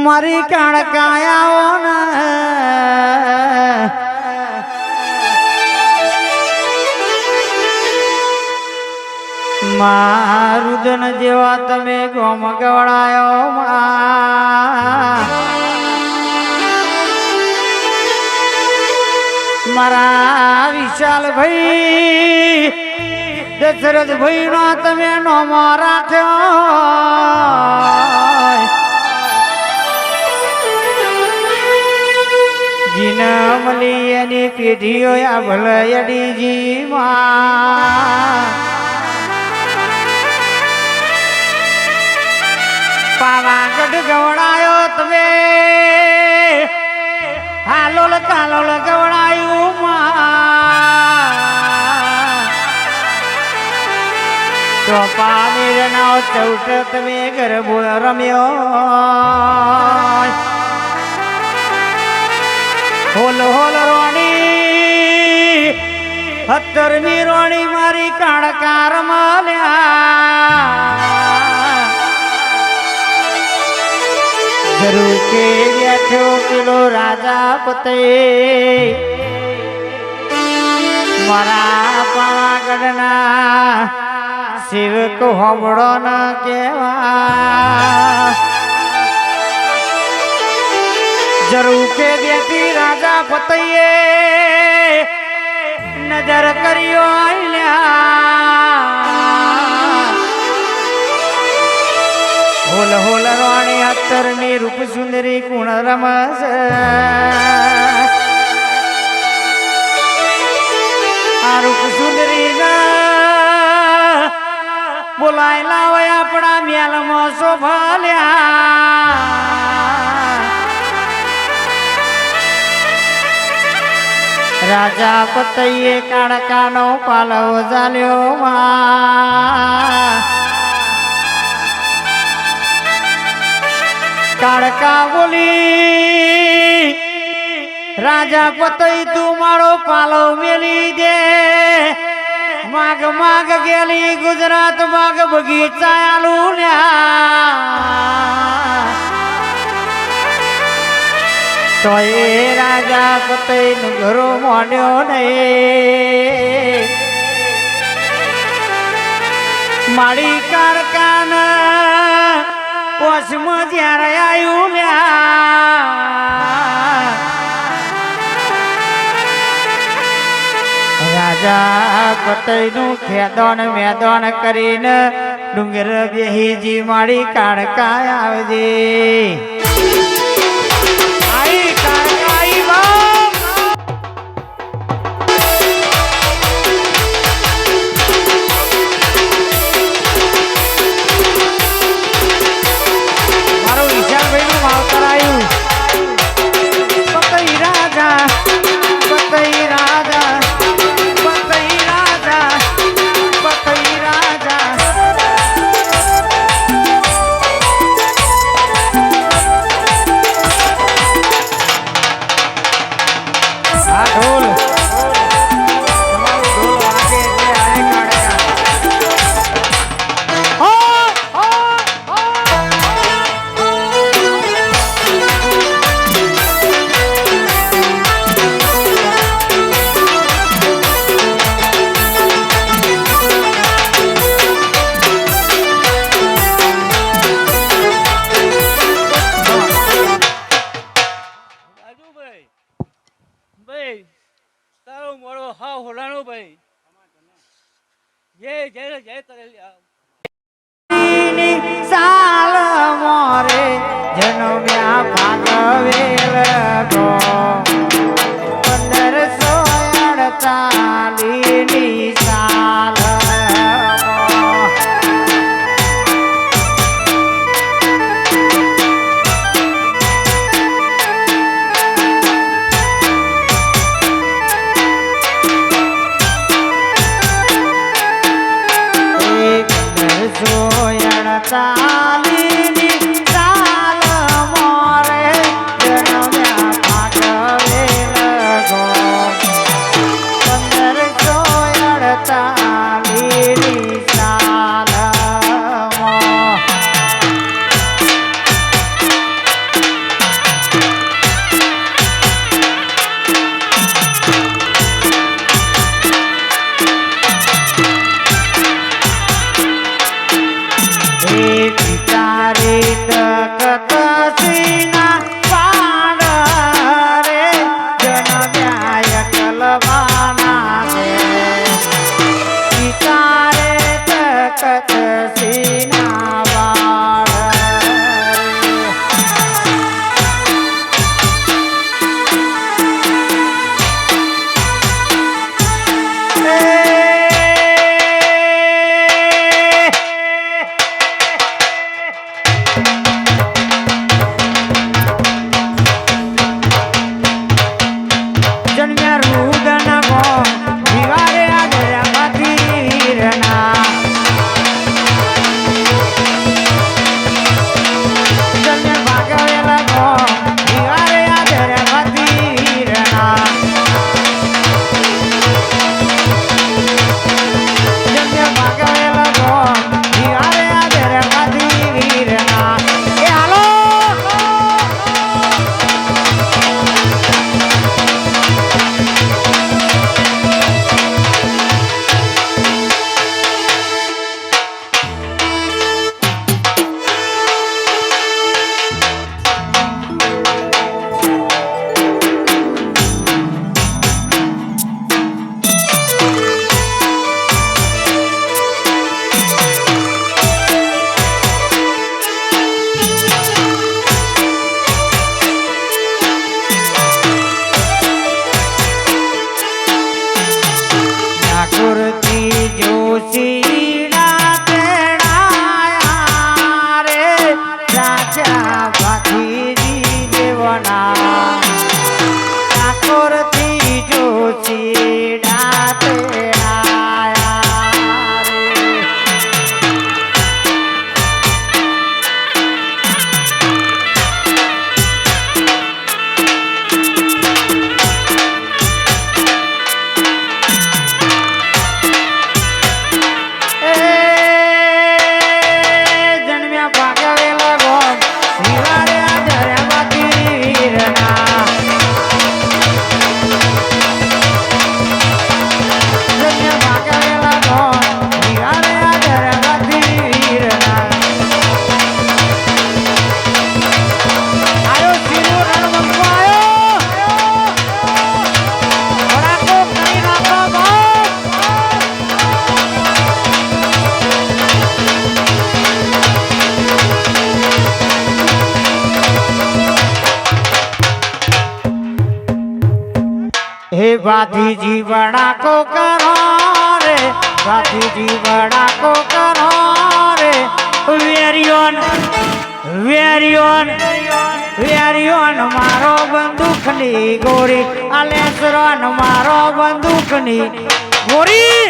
મારી કાળકાયાઓ મારુદન જેવા તમે ગોમ ગવડાયો મારા વિશાલ ભાઈ દશરથ ભાઈ નો તમે નોમો રાખ્યો જીન અમલી એની પેઢીઓ આ ભલયડીજી માં પાવાગઢ ગવડાયો તમે. હાલોલ કાલોલ ગવડાયું તો પામીર નો ચૌટ તમે ગરબો રમ્યો. Hall hall રોણી. હતરમી રોણી મારી કાળકાર માલ્યા. જરૂર કે બેઠો પેલો રાજા પતે. મારા પાવાગઢના શિવક હમણો ન કેવા જરૂર કે બેઠી રાજા પતઈએ નજર કર્યો હોલ હોલ રાણી અત્તરની રૂપ સુંદરી ગુણ રમસ આ રૂપ સુંદરી બોલાય લાવે આપણા મેલમાં શોભાલ્યા. राजा पतये काडकानो पालव जाल्यो मा. काडका बोली राजा पतई तू मारो पालव मेली दे. माग माग गेली गुजरात माग बगीचा न्या તો એ રાજા પોતે ઘરો મોન્યો નહીં. મારી કારકાન કોશમાં જ્યારે આવ્યું લ્યા. રાજા પતઈનું ખેદોન મેદોન કરીને ડુંગર બેહીજી મારી કાળકા આવજે. તારો મોડો હા હોલાણો ભાઈ. જય જય જય તરેલિયા સાલ મોરે જન્મ્યા ભાગવેલ ગો પંદરસો અડતાલી ની સાલ ભાતીજી વડાકો કરો રે ભાતીજી વડાકો કરો રે વેરિયોન વેરિયોન વેરિયોન, મારો બંદૂકની ગોરી અલેસરોન મારો બંદૂકની ગોરી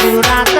do not